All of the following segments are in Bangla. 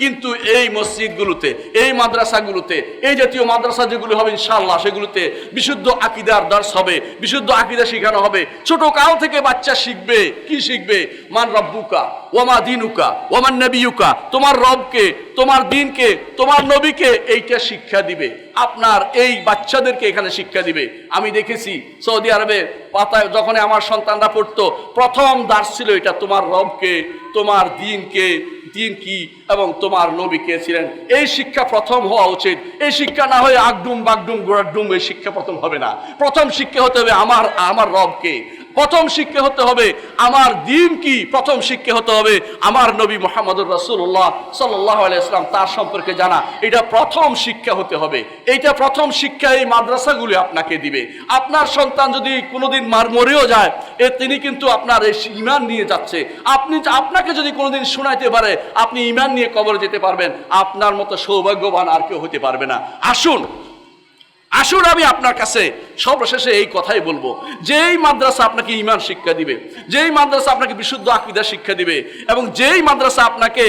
কিন্তু এই মসজিদগুলোতে, এই মাদ্রাসাগুলোতে, এই জাতীয় মাদ্রাসা যেগুলো হবে ইনশাআল্লাহ, সেগুলোতে বিশুদ্ধ আকিদার দর্শ হবে, বিশুদ্ধ আকিদা শেখানো হবে। ছোট কাল থেকে বাচ্চা শিখবে, কি শিখবে? মান রব্বুকা ওমা দিনুকা ওমান নবিউকা তোমার রবকে, তোমার দিনকে, তোমার নবীকে এইটা শিক্ষা দিবে। আপনার এই বাচ্চাদেরকে এখানে শিক্ষা দিবে। আমি দেখেছি সৌদি আরবে পাতায় যখন আমার সন্তানরা পড়তো, প্রথম দাস ছিল এটা তোমার রবকে, তোমার দিনকে দিন কি এবং তোমার নবী কে ছিলেন? এই শিক্ষা প্রথম হওয়া উচিত। এই শিক্ষা না হয়ে আগডুম বাগডুম গোড়াডুম, এই শিক্ষা প্রথম হবে না। প্রথম শিক্ষা হতে হবে আমার আমার রবকে। প্রথম শিক্ষা হতে হবে। আমার দিন কি প্রথম শিক্ষা হতে হবে? আমার নবী মোহাম্মদুর রসুল্লাহ সাল্লাহ ইসলাম তার সম্পর্কে জানা। এটা প্রথম শিক্ষা হতে হবে। এইটা প্রথম শিক্ষা এই মাদ্রাসাগুলি আপনাকে দিবে। আপনার সন্তান যদি কোনোদিন মার মরেও যায়, এ তিনি কিন্তু আপনার এই ইমান নিয়ে যাচ্ছে। আপনি, আপনাকে যদি কোনোদিন শোনাইতে পারে, আপনি ইমান নিয়ে কবরে যেতে পারবেন। আপনার মতো সৌভাগ্যবান আর কেউ হতে পারবে না। আসুন আসুন আমি আপনার কাছে সর্বশেষে এই কথাই বলব। যেই মাদ্রাসা আপনাকে ইমান শিক্ষা দিবে, যেই মাদ্রাসা আপনাকে বিশুদ্ধ আকিদা শিক্ষা দিবে এবং যেই মাদ্রাসা আপনাকে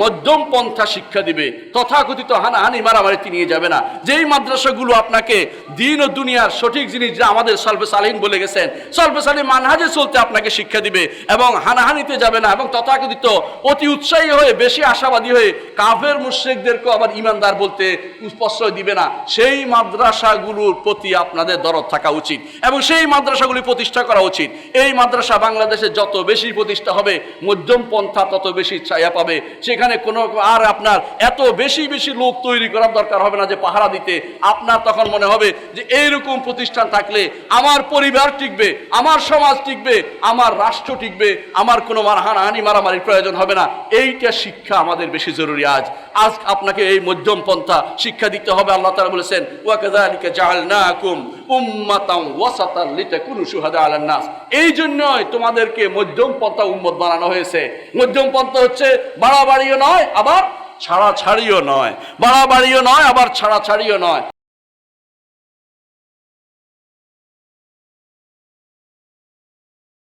মধ্যম পন্থা শিক্ষা দিবে, তথাকথিত হানাহানি মারামারিতে নিয়ে যাবে না। যেই মাদ্রাসাগুলো আপনাকে দিন ও দুনিয়ার সঠিক জিনিস যা আমাদের সলফে সালিন বলে গেছেন, সলফে সালিন মানহাজে চলতে আপনাকে শিক্ষা দিবে এবং হানাহানিতে যাবে না এবং তথাকথিত অতি উৎসাহী হয়ে, বেশি আশাবাদী হয়ে কাফের মুশ্রিকদেরকে আবার ইমানদার বলতে প্রশ্রয় দিবে না। সেই মাদ্রাসাগুলোর প্রতি আপনাদের দরদ থাকা উচিত এবং সেই মাদ্রাসাগুলি প্রতিষ্ঠা করা উচিত। এই মাদ্রাসা বাংলাদেশে যত বেশি প্রতিষ্ঠা হবে, মধ্যম পন্থা তত বেশি ছায়া পাবে। সেখানে কোনো আর আপনার এত বেশি বেশি লোক তৈরি করার দরকার হবে না যে পাহারা দিতে। আপনার তখন মনে হবে যে এইরকম প্রতিষ্ঠান থাকলে আমার পরিবার টিকবে, আমার সমাজ টিকবে, আমার রাষ্ট্র টিকবে, আমার কোনো মারহানাহানি, মারামারির প্রয়োজন হবে না। এইটা শিক্ষা আমাদের বেশি জরুরি আজ। আজ আপনাকে এই মধ্যম পন্থা শিক্ষা দিতে হবে। আল্লাহ তাআলা বলেছেন ওয়াকাযালিকা জাআলনাকুম। উম্মাতাম ওয়াসাতার লিটা কুনু সুহাদা আলান নাস। এই জন্যই তোমাদেরকে মধ্যম পন্থা উম্মত বানানো হয়েছে। মধ্যম পন্থা হচ্ছে বাড়াবাড়িও নয়, আবার ছাড়া ছাড়িও নয়। বাড়াবাড়িও নয়, আবার ছাড়া ছাড়িও নয়।